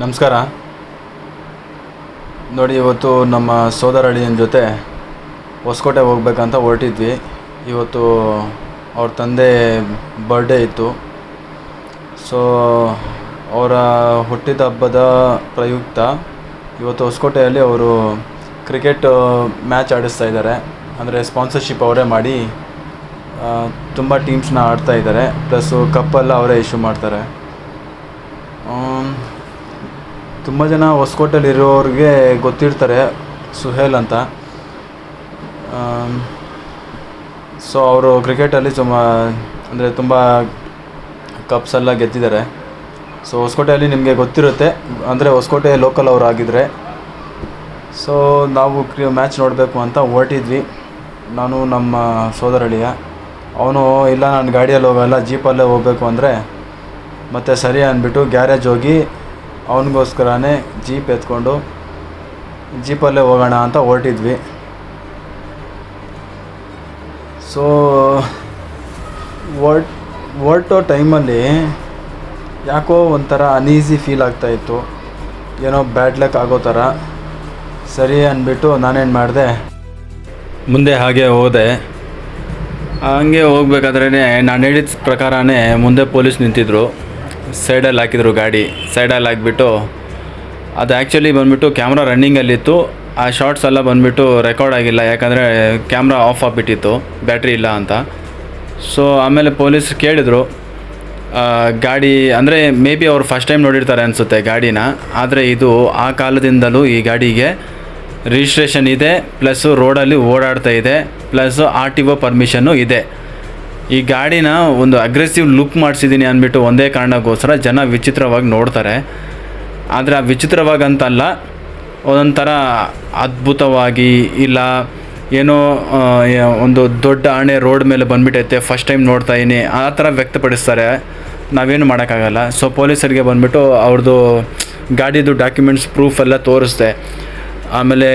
ನಮಸ್ಕಾರ. ನೋಡಿ, ಇವತ್ತು ನಮ್ಮ ಸೋದರ ಅಳಿಯನ ಜೊತೆ ಹೊಸಕೋಟೆ ಹೋಗ್ಬೇಕಂತ ಹೊರಟಿದ್ವಿ. ಇವತ್ತು ಅವ್ರ ತಂದೆ ಬರ್ಡೇ ಇತ್ತು. ಸೊ ಅವರ ಹುಟ್ಟಿದ ಹಬ್ಬದ ಪ್ರಯುಕ್ತ ಇವತ್ತು ಹೊಸಕೋಟೆಯಲ್ಲಿ ಅವರು ಕ್ರಿಕೆಟ್ ಮ್ಯಾಚ್ ಆಡಿಸ್ತಾ ಇದ್ದಾರೆ. ಅಂದರೆ ಸ್ಪಾನ್ಸರ್ಶಿಪ್ ಅವರೇ ಮಾಡಿ ತುಂಬ ಟೀಮ್ಸ್ನ ಆಡ್ತಾ ಇದ್ದಾರೆ. ಪ್ಲಸ್ಸು ಕಪ್ಪೆಲ್ಲ ಅವರೇ ಇಶ್ಯೂ ಮಾಡ್ತಾರೆ. ತುಂಬ ಜನ ಹೊಸ್ಕೋಟೆಲಿರೋರಿಗೆ ಗೊತ್ತಿರ್ತಾರೆ ಸುಹೇಲ್ ಅಂತ. ಸೊ ಅವರು ಕ್ರಿಕೆಟಲ್ಲಿ ತುಂಬ ಅಂದರೆ ತುಂಬ ಕಪ್ಸ್ ಎಲ್ಲ ಗೆದ್ದಿದ್ದಾರೆ. ಸೊ ಹೊಸ್ಕೋಟೆಯಲ್ಲಿ ನಿಮಗೆ ಗೊತ್ತಿರುತ್ತೆ, ಅಂದರೆ ಹೊಸ್ಕೋಟೆ ಲೋಕಲ್ ಅವರು ಆಗಿದ್ದರೆ ಸೊ ನಾವು ಕ್ರಿ ಮ್ಯಾಚ್ ನೋಡಬೇಕು ಅಂತ ಹೊರಟಿದ್ವಿ. ನಾನು ನಮ್ಮ ಸೋದರಳಿಯ. ಅವನು, ಇಲ್ಲ, ನಾನು ಗಾಡಿಯಲ್ಲಿ ಹೋಗಲ್ಲ ಜೀಪಲ್ಲೇ ಹೋಗಬೇಕು ಅಂದರೆ, ಮತ್ತೆ ಸರಿ ಅಂದ್ಬಿಟ್ಟು ಗ್ಯಾರೇಜ್ ಹೋಗಿ ಅವನಿಗೋಸ್ಕರನೇ ಜೀಪ್ ಎತ್ಕೊಂಡು ಜೀಪಲ್ಲೇ ಹೋಗೋಣ ಅಂತ ಹೊರಟಿದ್ವಿ. ಸೊ ಹೊರ್ಟ್ ಹೊರಟೋ ಟೈಮಲ್ಲಿ ಯಾಕೋ ಒಂಥರ ಅನೀಸಿ ಫೀಲ್ ಆಗ್ತಾಯಿತ್ತು ಏನೋ ಬ್ಯಾಡ್ ಲಕ್ ಆಗೋ ಥರ. ಸರಿ ಅಂದ್ಬಿಟ್ಟು ನಾನೇನು ಮಾಡಿದೆ? ಮುಂದೆ ಹಾಗೆ ಹೋದೆ. ಹಂಗೆ ಹೋಗ್ಬೇಕಾದ್ರೆ ನಾನು ಹೇಳಿದ ಪ್ರಕಾರನೇ ಮುಂದೆ ಪೊಲೀಸ್ ನಿಂತಿದ್ರು. ಸೈಡಲ್ಲಿ ಹಾಕಿದ್ರು ಗಾಡಿ. ಸೈಡಲ್ಲಿ ಹಾಕ್ಬಿಟ್ಟು ಅದು ಆ್ಯಕ್ಚುಲಿ ಬಂದುಬಿಟ್ಟು ಕ್ಯಾಮ್ರಾ ರನ್ನಿಂಗಲ್ಲಿತ್ತು ಆ ಶಾರ್ಟ್ಸ್ ಎಲ್ಲ ಬಂದುಬಿಟ್ಟು ರೆಕಾರ್ಡ್ ಆಗಿಲ್ಲ. ಯಾಕಂದರೆ ಕ್ಯಾಮ್ರಾ ಆಫ್ ಆಗಿಬಿಟ್ಟಿತ್ತು. ಬ್ಯಾಟ್ರಿ ಇಲ್ಲ ಅಂತ. ಸೊ ಆಮೇಲೆ ಪೊಲೀಸ್ ಕೇಳಿದರು ಗಾಡಿ ಅಂದರೆ ಮೇ ಬಿ ಅವ್ರು ಫಸ್ಟ್ ಟೈಮ್ ನೋಡಿರ್ತಾರೆ ಅನಿಸುತ್ತೆ ಗಾಡಿನ. ಆದರೆ ಇದು ಆ ಕಾಲದಿಂದಲೂ ಈ ಗಾಡಿಗೆ ರಿಜಿಸ್ಟ್ರೇಷನ್ ಇದೆ ಪ್ಲಸ್ಸು ರೋಡಲ್ಲಿ ಓಡಾಡ್ತಾ ಇದೆ plus R T O permission ಇದೆ. ಈ ಗಾಡಿನ ಒಂದು ಅಗ್ರೆಸಿವ್ ಲುಕ್ ಮಾಡಿಸಿದ್ದೀನಿ ಅಂದ್ಬಿಟ್ಟು ಒಂದೇ ಕಾರಣಕ್ಕೋಸ್ಕರ ಜನ ವಿಚಿತ್ರವಾಗಿ ನೋಡ್ತಾರೆ. ಆದರೆ ಆ ವಿಚಿತ್ರವಾಗಿ ಅಂತಲ್ಲ ಒಂಥರ ಅದ್ಭುತವಾಗಿ ಇಲ್ಲ, ಏನೋ ಒಂದು ದೊಡ್ಡ ಆಣೆ ರೋಡ್ ಮೇಲೆ ಬಂದುಬಿಟ್ಟೈತೆ ಫಸ್ಟ್ ಟೈಮ್ ನೋಡ್ತಾ ಇದ್ದೀನಿ ಆ ಥರ ವ್ಯಕ್ತಪಡಿಸ್ತಾರೆ. ನಾವೇನು ಮಾಡೋಕ್ಕಾಗಲ್ಲ. ಸೊ ಪೊಲೀಸರಿಗೆ ಬಂದುಬಿಟ್ಟು ಅವ್ರದ್ದು ಗಾಡಿದು ಡಾಕ್ಯುಮೆಂಟ್ಸ್ ಪ್ರೂಫ್ ಎಲ್ಲ ತೋರಿಸ್ದೆ. ಆಮೇಲೆ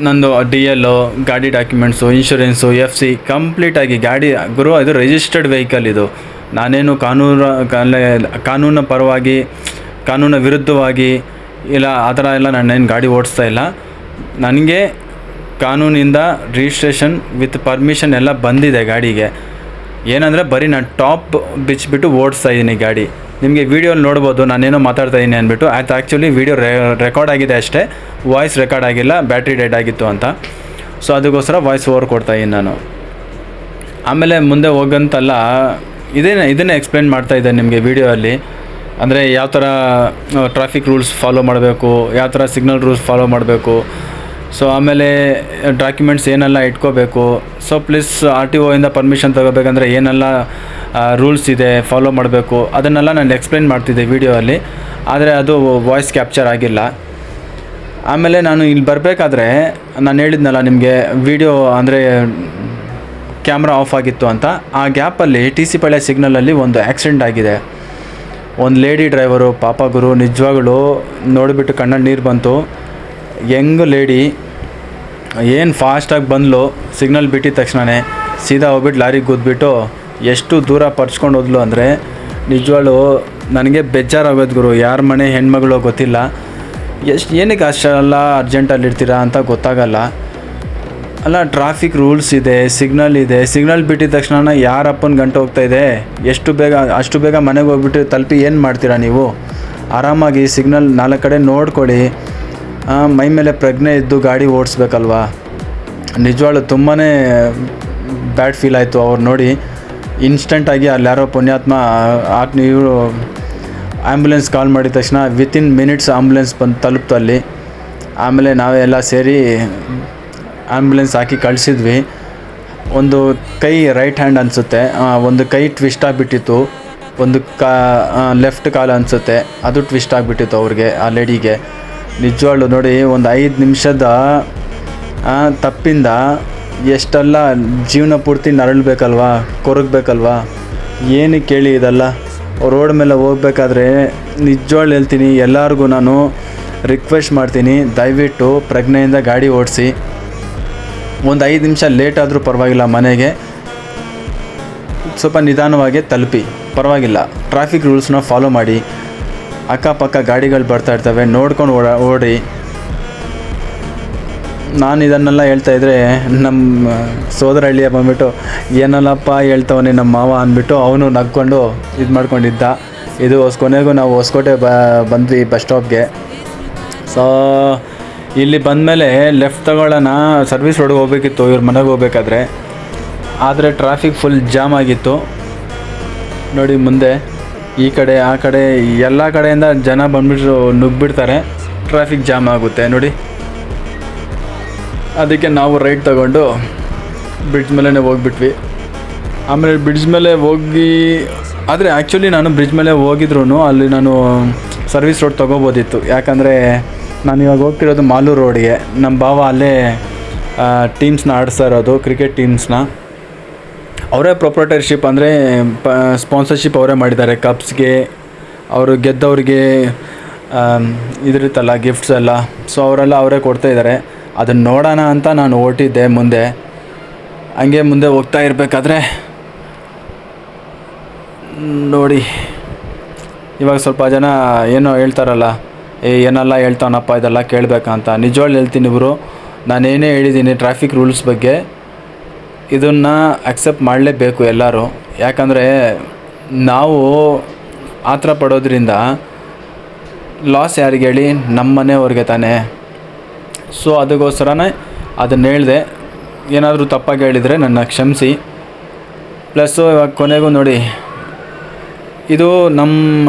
ನಂದು ಡಿ ಎಲ್ಲು ಗಾಡಿ ಡಾಕ್ಯುಮೆಂಟ್ಸು, ಇನ್ಶೂರೆನ್ಸು ಎಫ್ ಸಿ ಕಂಪ್ಲೀಟಾಗಿ ಗಾಡಿ, ಗುರು, ಇದು ರಿಜಿಸ್ಟರ್ಡ್ ವೆಹಿಕಲ್ ಇದು. ನಾನೇನು ಕಾನೂನು, ಕಾನೂನ ಪರವಾಗಿ, ಕಾನೂನ ವಿರುದ್ಧವಾಗಿ, ಇಲ್ಲ, ಆ ಥರ ಎಲ್ಲ ನಾನೇನು ಗಾಡಿ ಓಡಿಸ್ತಾ ಇಲ್ಲ. ನನಗೆ ಕಾನೂನಿಂದ ರಿಜಿಸ್ಟ್ರೇಷನ್ ವಿತ್ ಪರ್ಮಿಷನ್ ಎಲ್ಲ ಬಂದಿದೆ ಗಾಡಿಗೆ. ಏನಂದರೆ ಬರೀ ನಾನು ಟಾಪ್ ಬಿಚ್ಚಿಬಿಟ್ಟು ಓಡಿಸ್ತಾ ಇದ್ದೀನಿ ಗಾಡಿ. ನಿಮಗೆ ವೀಡಿಯೋಲಿ ನೋಡ್ಬೋದು, ನಾನೇನೋ ಮಾತಾಡ್ತಾ ಇದ್ದೀನಿ ಅಂದ್ಬಿಟ್ಟು. ಆಯ್ತು ಆ್ಯಕ್ಚುಲಿ ವೀಡಿಯೋ ರೆಕಾರ್ಡ್ ಆಗಿದೆ ಅಷ್ಟೇ. ವಾಯ್ಸ್ ರೆಕಾರ್ಡ್ ಆಗಿಲ್ಲ ಬ್ಯಾಟ್ರಿ ಡೆಡ್ ಆಗಿತ್ತು ಅಂತ. ಸೊ ಅದಕ್ಕೋಸ್ಕರ ವಾಯ್ಸ್ ಓವರ್ ಕೊಡ್ತಾ ಇದ್ದೀನಿ ನಾನು. ಆಮೇಲೆ ಮುಂದೆ ಹೋಗಂತಲ್ಲ ಇದೇ ಇದನ್ನೇ ಎಕ್ಸ್ಪ್ಲೇನ್ ಮಾಡ್ತಾ ಇದ್ದೆ ನಿಮಗೆ ವೀಡಿಯೋಲ್ಲಿ ಅಂದರೆ ಯಾವ ಥರ ಟ್ರಾಫಿಕ್ ರೂಲ್ಸ್ ಫಾಲೋ ಮಾಡಬೇಕು, ಯಾವ ಥರ ಸಿಗ್ನಲ್ ರೂಲ್ಸ್ ಫಾಲೋ ಮಾಡಬೇಕು. ಸೊ ಆಮೇಲೆ ಡಾಕ್ಯುಮೆಂಟ್ಸ್ ಏನೆಲ್ಲ ಇಟ್ಕೋಬೇಕು. ಸೊ ಪ್ಲೀಸ್ ಆರ್ ಟಿ ಒಯಿಂದ ಪರ್ಮಿಷನ್ ತಗೋಬೇಕಂದ್ರೆ ಏನೆಲ್ಲ ರೂಲ್ಸ್ ಇದೆ ಫಾಲೋ ಮಾಡಬೇಕು. ಅದನ್ನೆಲ್ಲ ನಾನು ಎಕ್ಸ್ಪ್ಲೇನ್ ಮಾಡ್ತಿದ್ದೆ ವೀಡಿಯೋಲ್ಲಿ ಆದರೆ ಅದು ವಾಯ್ಸ್ ಕ್ಯಾಪ್ಚರ್ ಆಗಿಲ್ಲ. ಆಮೇಲೆ ನಾನು ಇಲ್ಲಿ ಬರಬೇಕಾದ್ರೆ ನಾನು ಹೇಳಿದ್ನಲ್ಲ ನಿಮಗೆ ವೀಡಿಯೋ ಅಂದರೆ ಕ್ಯಾಮ್ರಾ ಆಫ್ ಆಗಿತ್ತು ಅಂತ. ಆ ಗ್ಯಾಪಲ್ಲಿ ಟಿ ಸಿ ಪಾಳ್ಯ ಸಿಗ್ನಲಲ್ಲಿ ಒಂದು ಆ್ಯಕ್ಸಿಡೆಂಟ್ ಆಗಿದೆ. ಒಂದು ಲೇಡಿ ಡ್ರೈವರು ಪಾಪ ಗುರು, ನಿಜವಾಗ್ಲೂ ನೋಡಿಬಿಟ್ಟು ಕಣ್ಣಲ್ಲಿ ನೀರು ಬಂತು. ಯಂಗ್ ಲೇಡಿ ಏನು ಫಾಸ್ಟಾಗಿ ಬಂದ್ಲು ಸಿಗ್ನಲ್ ಬಿಟ್ಟಿದ ತಕ್ಷಣವೇ ಸೀದಾ ಹೋಗ್ಬಿಟ್ಟು ಲಾರಿಗೆ ಗುದ್ಬಿಟ್ಟು ಎಷ್ಟು ದೂರ ಪರ್ಚ್ಕೊಂಡು ಹೋದ್ಲು ಅಂದರೆ ನಿಜವಾಳು ನನಗೆ ಬೇಜಾರಾಗೋದು ಗುರು. ಯಾರ ಮನೆ ಹೆಣ್ಮಗಳು ಗೊತ್ತಿಲ್ಲ. ಎಷ್ಟು ಏನಕ್ಕೆ ಅಷ್ಟೆಲ್ಲ ಅರ್ಜೆಂಟಲ್ಲಿ ಇರ್ತೀರಾ ಅಂತ ಗೊತ್ತಾಗಲ್ಲ. ಅಲ್ಲ ಟ್ರಾಫಿಕ್ ರೂಲ್ಸ್ ಇದೆ ಸಿಗ್ನಲ್ ಇದೆ. ಸಿಗ್ನಲ್ ಬಿಟ್ಟಿದ ತಕ್ಷಣ ಯಾರಪ್ಪನ ಗಂಟೆ ಇದೆ? ಎಷ್ಟು ಬೇಗ ಅಷ್ಟು ಬೇಗ ಮನೆಗೆ ಹೋಗ್ಬಿಟ್ಟು ತಲುಪಿ ಏನು ಮಾಡ್ತೀರಾ ನೀವು? ಆರಾಮಾಗಿ ಸಿಗ್ನಲ್ ನಾಲ್ಕು ಕಡೆ ನೋಡ್ಕೊಳ್ಳಿ ಮೈ ಮೇಲೆ ಪ್ರಜ್ಞೆ ಇದ್ದು ಗಾಡಿ ಓಡಿಸ್ಬೇಕಲ್ವಾ? ನಿಜವಾಳು ತುಂಬಾ ಬ್ಯಾಡ್ ಫೀಲ್ ಆಯಿತು ಅವ್ರು ನೋಡಿ. ಇನ್ಸ್ಟೆಂಟಾಗಿ ಅಲ್ಲಿ ಯಾರೋ ಪುಣ್ಯಾತ್ಮ ನೀವು ಆ್ಯಂಬುಲೆನ್ಸ್ ಕಾಲ್ ಮಾಡಿದ ತಕ್ಷಣ ವಿತಿನ್ ಮಿನಿಟ್ಸ್ ಆ್ಯಂಬುಲೆನ್ಸ್ ಬಂದು ತಲುಪ್ತು ಅಲ್ಲಿ. ಆಮೇಲೆ ನಾವೆಲ್ಲ ಸೇರಿ ಆ್ಯಂಬುಲೆನ್ಸ್ ಹಾಕಿ ಕಳಿಸಿದ್ವಿ. ಒಂದು ಕೈ ರೈಟ್ ಹ್ಯಾಂಡ್ ಅನಿಸುತ್ತೆ. ಒಂದು ಕೈ ಟ್ವಿಸ್ಟ್ ಆಗಿಬಿಟ್ಟಿತ್ತು. ಒಂದು ಕಾ ಲೆಫ್ಟ್ ಕಾಲು ಅನಿಸುತ್ತೆ. ಅದು ಟ್ವಿಸ್ಟ್ ಆಗಿಬಿಟ್ಟಿತ್ತು ಅವ್ರಿಗೆ, ಆ ಲೇಡಿಗೆ. ನಿಜವಾಳು ನೋಡಿ, ಒಂದು ಐದು ನಿಮಿಷದ ತಪ್ಪಿಂದ ಎಷ್ಟೆಲ್ಲ ಜೀವನ ಪೂರ್ತಿ ನರಳಬೇಕಲ್ವಾ, ಕೊರಗಬೇಕಲ್ವಾ? ಏನಕ್ಕೆ ಕೇಳಿ ಇದೆಲ್ಲ? ರೋಡ್ ಮೇಲೆ ಹೋಗ್ಬೇಕಾದ್ರೆ ನಿಜವಾಳು ಹೇಳ್ತೀನಿ, ಎಲ್ಲರಿಗೂ ನಾನು ರಿಕ್ವೆಸ್ಟ್ ಮಾಡ್ತೀನಿ, ದಯವಿಟ್ಟು ಪ್ರಜ್ಞೆಯಿಂದ ಗಾಡಿ ಓಡಿಸಿ. ಒಂದು ಐದು ನಿಮಿಷ ಲೇಟ್ ಆದರೂ ಪರವಾಗಿಲ್ಲ ಮನೆಗೆ. ಸ್ವಲ್ಪ ನಿಧಾನವಾಗಿ ತಲುಪಿ. ಪರವಾಗಿಲ್ಲ. ಟ್ರಾಫಿಕ್ ರೂಲ್ಸ್ನ ಫಾಲೋ ಮಾಡಿ. ಅಕ್ಕಪಕ್ಕ ಗಾಡಿಗಳು ಬರ್ತಾ ಇರ್ತವೆ, ನೋಡ್ಕೊಂಡು ಓಡ ಓಡಿ ನಾನು ಇದನ್ನೆಲ್ಲ ಹೇಳ್ತಾ ಇದ್ರೆ ನಮ್ಮ ಸೋದರ ಹಳ್ಳಿಯ ಬಂದ್ಬಿಟ್ಟು, ಏನಲ್ಲಪ್ಪ ಹೇಳ್ತವನೆ ನಮ್ಮ ಮಾವ? ಅಂದ್ಬಿಟ್ಟು ಅವನು ನಗ್ಕೊಂಡು ಇದು ಮಾಡ್ಕೊಂಡಿದ್ದ. ಇದು ಕೊನೆಗೂ ನಾವು ಹೊಸಕೋಟೆ ಬ, ಬಂದ್ವಿ ಬಸ್ ಸ್ಟಾಪ್ಗೆ. ಸೊ ಇಲ್ಲಿ ಬಂದಮೇಲೆ ಲೆಫ್ಟ್ ತಗೊಳ್ಳೋಣ. ಸರ್ವಿಸ್ ರೋಡ್ಗೆ ಹೋಗ್ಬೇಕಿತ್ತು, ಇವ್ರ ಮನೆಗೆ ಹೋಗ್ಬೇಕಾದ್ರೆ. ಆದರೆ ಟ್ರಾಫಿಕ್ ಫುಲ್ ಜಾಮ್ ಆಗಿತ್ತು. ನೋಡಿ ಮುಂದೆ, ಈ ಕಡೆ, ಆ ಕಡೆ, ಎಲ್ಲ ಕಡೆಯಿಂದ ಜನ ಬಂದ್ಬಿಟ್ಟು ನುಗ್ಗಿಬಿಡ್ತಾರೆ. ಟ್ರಾಫಿಕ್ ಜಾಮ್ ಆಗುತ್ತೆ, ನೋಡಿ. ಅದಕ್ಕೆ ನಾವು ರೈಟ್ ತಗೊಂಡು ಬ್ರಿಡ್ಜ್ ಮೇಲೇ ಹೋಗ್ಬಿಟ್ವಿ. ಆಮೇಲೆ ಬ್ರಿಡ್ಜ್ ಮೇಲೆ ಹೋಗಿ, ಆದರೆ ಆ್ಯಕ್ಚುಲಿ ನಾನು ಬ್ರಿಡ್ಜ್ ಮೇಲೆ ಹೋಗಿದ್ರು ಅಲ್ಲಿ ನಾನು ಸರ್ವಿಸ್ ರೋಡ್ ತೊಗೋಬೋದಿತ್ತು. ಯಾಕಂದರೆ ನಾನು ಇವಾಗ ಹೋಗ್ತಿರೋದು ಮಾಲೂರು ರೋಡ್ಗೆ ನಮ್ಮ ಭಾವ ಅಲ್ಲೇ ಟೀಮ್ಸ್ನ ಆಡಿಸ್ತಾ ಇರೋದು ಕ್ರಿಕೆಟ್ ಟೀಮ್ಸ್ನ ಅವರೇ ಪ್ರೊಪ್ರೈಟರ್ಶಿಪ್ ಅಂದರೆ, ಪ ಸ್ಪಾನ್ಸರ್ಶಿಪ್ ಅವರೇ ಮಾಡಿದ್ದಾರೆ. ಕಪ್ಸ್ಗೆ ಅವರು ಗೆದ್ದವ್ರಿಗೆ ಇದಿರುತ್ತಲ್ಲ ಗಿಫ್ಟ್ಸ್ ಎಲ್ಲ. ಸೊ ಅವರೆಲ್ಲ ಅವರೇ ಕೊಡ್ತಾ ಇದ್ದಾರೆ. ಅದನ್ನು ನೋಡೋಣ ಅಂತ ನಾನು ಹೊರಟಿದ್ದೆ ಮುಂದೆ. ಹಂಗೆ ಮುಂದೆ ಹೋಗ್ತಾ ಇರಬೇಕಾದ್ರೆ, ನೋಡಿ, ಇವಾಗ ಸ್ವಲ್ಪ ಜನ ಏನೋ ಹೇಳ್ತಾರಲ್ಲ, ಏ, ಏನೆಲ್ಲ ಹೇಳ್ತಾವನಪ್ಪ ಇದೆಲ್ಲ ಕೇಳಬೇಕಂತ ನಿಜವಾಗ್ಲು ಹೇಳ್ತೀನಿ ಇವರು. ನಾನೇನೇ ಹೇಳಿದ್ದೀನಿ ಟ್ರಾಫಿಕ್ ರೂಲ್ಸ್ ಬಗ್ಗೆ, ಇದನ್ನು ಅಕ್ಸೆಪ್ಟ್ ಮಾಡಲೇಬೇಕು ಎಲ್ಲರೂ. ಯಾಕಂದರೆ, ನಾವು ಆ ಥರ ಪಡೋದ್ರಿಂದ ಲಾಸ್ ಯಾರಿಗೆ ಹೇಳಿ? ನಮ್ಮ ಮನೆಯವ್ರಿಗೆ ತಾನೇ. ಸೊ ಅದಕ್ಕೋಸ್ಕರನೇ ಅದನ್ನು ಹೇಳಿದೆ. ಏನಾದರೂ ತಪ್ಪಾಗಿ ಹೇಳಿದರೆ ನನ್ನ ಕ್ಷಮಿಸಿ. ಪ್ಲಸ್ಸು ಇವಾಗ ಕೊನೆಗೂ ನೋಡಿ, ಇದು ನಮ್ಮ,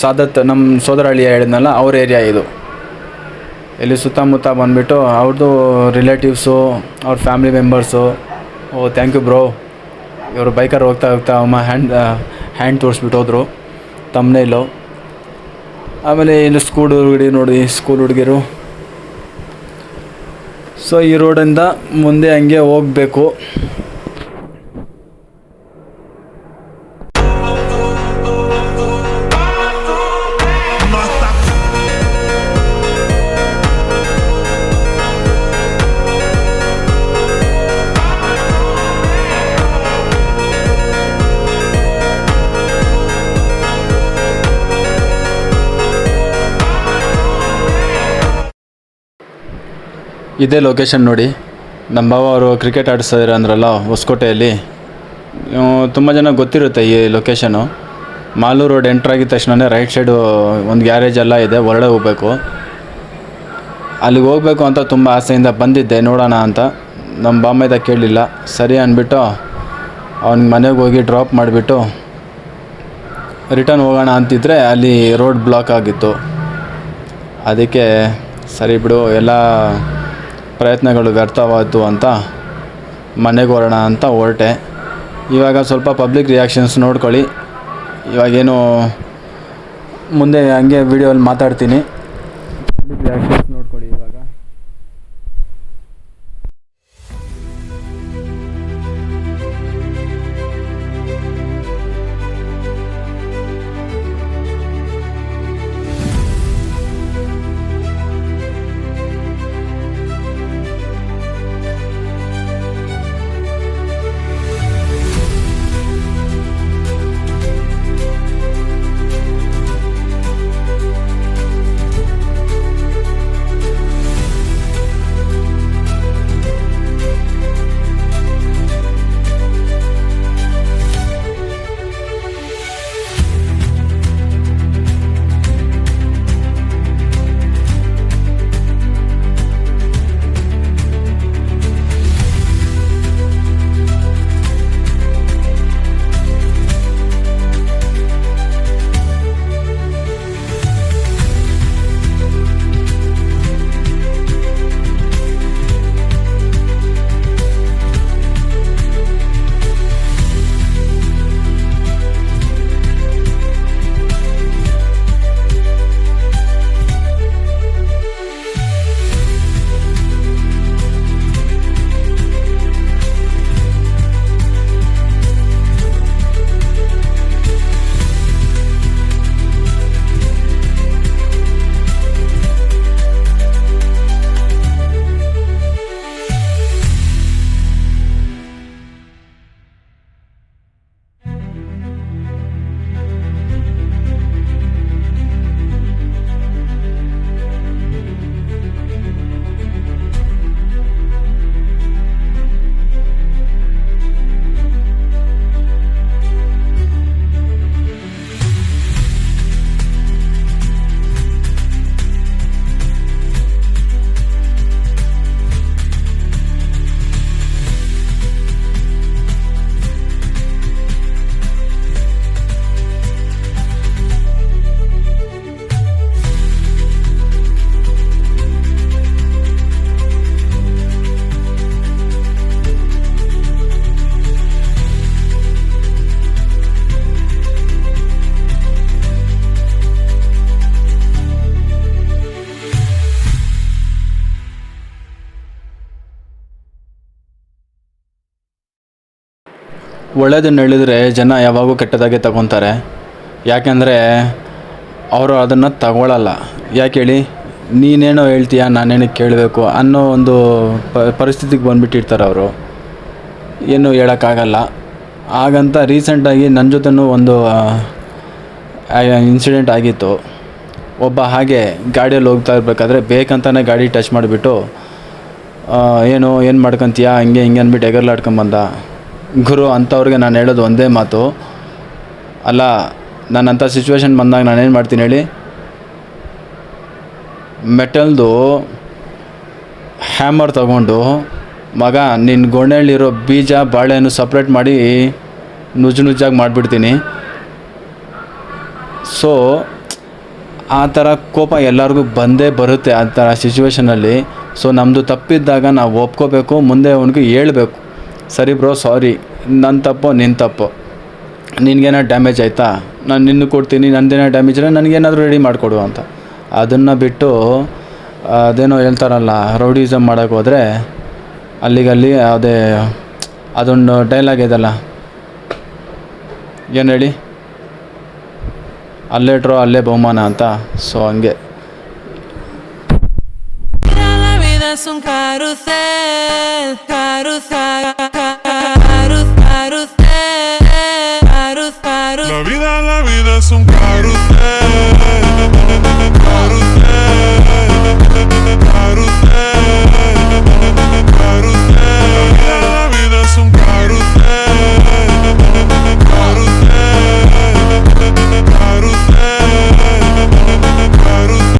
ಸಾದತ್, ನಮ್ಮ ಸೋದರಹಳ್ಳಿ ಹೇಳಿದ್ನಲ್ಲ, ಅವ್ರ ಏರಿಯಾ ಇದು. ಇಲ್ಲಿ ಸುತ್ತಮುತ್ತ ಬಂದುಬಿಟ್ಟು ಅವ್ರದ್ದು ರಿಲೇಟಿವ್ಸು ಅವ್ರ family members oh thank you bro ಇವರು ಬೈಕರ್ ಹೋಗ್ತಾ ಹೋಗ್ತಾ ಅಮ್ಮ ಹ್ಯಾಂಡ್ ಹ್ಯಾಂಡ್ ತೋರಿಸ್ಬಿಟ್ಟು ಹೋದರು. ಇಲ್ಲೋ ಆಮೇಲೆ ಇಲ್ಲಿ ಸ್ಕೂಲ್ ಹುಡುಗಿ ನೋಡಿ ಸ್ಕೂಲ್ ಹುಡುಗಿರು. ಸೊ ಈ ರೋಡಿಂದ ಮುಂದೆ ಹಂಗೆ ಹೋಗಬೇಕು. ಇದೇ ಲೊಕೇಶನ್ ನೋಡಿ. ನಮ್ಮ ಭಾವ ಅವರು ಕ್ರಿಕೆಟ್ ಆಡಿಸ್ತಾ ಇದ್ದಾರೆ ಅಂದ್ರಲ್ಲ, ಹೊಸಕೋಟೆಯಲ್ಲಿ. ತುಂಬ ಜನ ಗೊತ್ತಿರುತ್ತೆ ಈ ಲೊಕೇಶನು ಮಾಲೂರು ರೋಡ್ ಆಗಿದ ತಕ್ಷಣ ರೈಟ್ ಸೈಡು ಒಂದು ಗ್ಯಾರೇಜ್ ಎಲ್ಲ ಇದೆ ಹೊರಡೆ ಹೋಗಬೇಕು. ಅಲ್ಲಿಗೆ ಹೋಗಬೇಕು ಅಂತ ತುಂಬ ಆಸೆಯಿಂದ ಬಂದಿದ್ದೆ, ನೋಡೋಣ ಅಂತ. ನಮ್ಮ ಬಾಂಬೆದ ಕೇಳಲಿಲ್ಲ ಸರಿ ಅಂದ್ಬಿಟ್ಟು ಅವ್ನಿಗೆ ಮನೆಗೆ ಹೋಗಿ ಡ್ರಾಪ್ ಮಾಡಿಬಿಟ್ಟು ರಿಟರ್ನ್ ಹೋಗೋಣ ಅಂತಿದ್ದರೆ ಅಲ್ಲಿ ರೋಡ್ ಬ್ಲಾಕ್ ಆಗಿತ್ತು. ಅದಕ್ಕೆ ಸರಿ ಬಿಡು, ಎಲ್ಲ ಪ್ರಯತ್ನಗಳು ವ್ಯರ್ಥವಾಯಿತು ಅಂತ ಮನೆಗೆ ಅಂತ ಹೊರಟೆ. ಇವಾಗ ಸ್ವಲ್ಪ ಪಬ್ಲಿಕ್ ರಿಯಾಕ್ಷನ್ಸ್ ನೋಡ್ಕೊಳ್ಳಿ. ಇವಾಗೇನು ಮುಂದೆ ಹಂಗೆ ವೀಡಿಯೋಲ್ಲಿ ಮಾತಾಡ್ತೀನಿ. ಪಬ್ಲಿಕ್ ರಿಯಾಕ್ಷನ್ಸ್ ಒಳ್ಳೇದನ್ನು ಹೇಳಿದರೆ ಜನ ಯಾವಾಗೂ ಕೆಟ್ಟದಾಗೆ ತಗೊತಾರೆ ಯಾಕೆಂದರೆ ಅವರು ಅದನ್ನು ತಗೊಳ್ಳಲ್ಲ ಯಾಕೆ ಹೇಳಿ? ನೀನೇನೋ ಹೇಳ್ತೀಯ, ನಾನೇನಕ್ಕೆ ಕೇಳಬೇಕು ಅನ್ನೋ ಒಂದು ಪರಿಸ್ಥಿತಿಗೆ ಬಂದುಬಿಟ್ಟಿರ್ತಾರೆ ಅವರು. ಏನೂ ಹೇಳೋಕ್ಕಾಗಲ್ಲ. ಹಾಗಂತ ರೀಸೆಂಟಾಗಿ ನನ್ನ ಜೊತೆನೂ ಒಂದು ಇನ್ಸಿಡೆಂಟ್ ಆಗಿತ್ತು. ಒಬ್ಬ ಹಾಗೆ ಗಾಡಿಯಲ್ಲಿ ಹೋಗ್ತಾ ಇರಬೇಕಾದ್ರೆ ಬೇಕಂತಾನೆ ಗಾಡಿ ಟಚ್ ಮಾಡಿಬಿಟ್ಟು ಏನು ಏನು ಮಾಡ್ಕೊತೀಯಾ, ಹಂಗೆ ಹಿಂಗೆ ಅಂದ್ಬಿಟ್ಟು ಎಗರ್ಲಾಡ್ಕೊಂಬಂದ ಗುರು ಅಂಥವ್ರಿಗೆ ನಾನು ಹೇಳೋದು ಒಂದೇ ಮಾತು. ಅಲ್ಲ ನಾನು ಅಂಥ ಸಿಚುವೇಶನ್ ಬಂದಾಗ ನಾನೇನು ಮಾಡ್ತೀನಿ ಹೇಳಿ? ಮೆಟಲ್ದು ಹ್ಯಾಮರ್ ತಗೊಂಡು, ಮಗ ನಿನ್ನ ಗೊಣೆಯಲ್ಲಿರೋ ಬೀಜ ಬಾಳೆಯನ್ನು ಸಪ್ರೇಟ್ ಮಾಡಿ ನುಜ್ಜು ನುಜ್ಜಾಗಿ ಮಾಡಿಬಿಡ್ತೀನಿ. ಸೊ ಆ ಥರ ಕೋಪ ಎಲ್ಲರಿಗೂ ಬಂದೇ ಬರುತ್ತೆ ಆ ಥರ ಸಿಚುವೇಷನಲ್ಲಿ ಸೊ ನಮ್ಮದು ತಪ್ಪಿದ್ದಾಗ ನಾವು ಒಪ್ಕೋಬೇಕು, ಮುಂದೆ ಅವನಿಗೆ ಹೇಳ್ಬೇಕು. ಸರಿ ಬ್ರೋ, ಸಾರಿ. ನನ್ನ ತಪ್ಪು ನಿನ್ನ ತಪ್ಪು. ನಿನಗೇನೋ ಡ್ಯಾಮೇಜ್ ಆಯಿತಾ? ನಾನು ನಿನ್ನ ಕೊಡ್ತೀನಿ, ನಂದೇನೋ ಡ್ಯಾಮೇಜ್ ಇಲ್ಲ ನನಗೇನಾದರೂ ರೆಡಿ ಮಾಡಿಕೊಡು ಅಂತ. ಅದನ್ನು ಬಿಟ್ಟು, ಅದೇನೋ ಹೇಳ್ತಾರಲ್ಲ ರೌಡಿಸಮ್ ಮಾಡೋಕ್ಕೆ ಹೋದರೆ, ಅಲ್ಲಿಗಲ್ಲಿ ಅದೇ, ಅದೊಂದು ಡೈಲಾಗ್ ಇದೆಲ್ಲ ಏನು ಹೇಳಿ? ಅಲ್ಲೇ ಡ್ರೋ ಅಲ್ಲೇ ಬಹುಮಾನ ಅಂತ. ಸೊ ಹಂಗೆ. Es un carrusel, carrusel.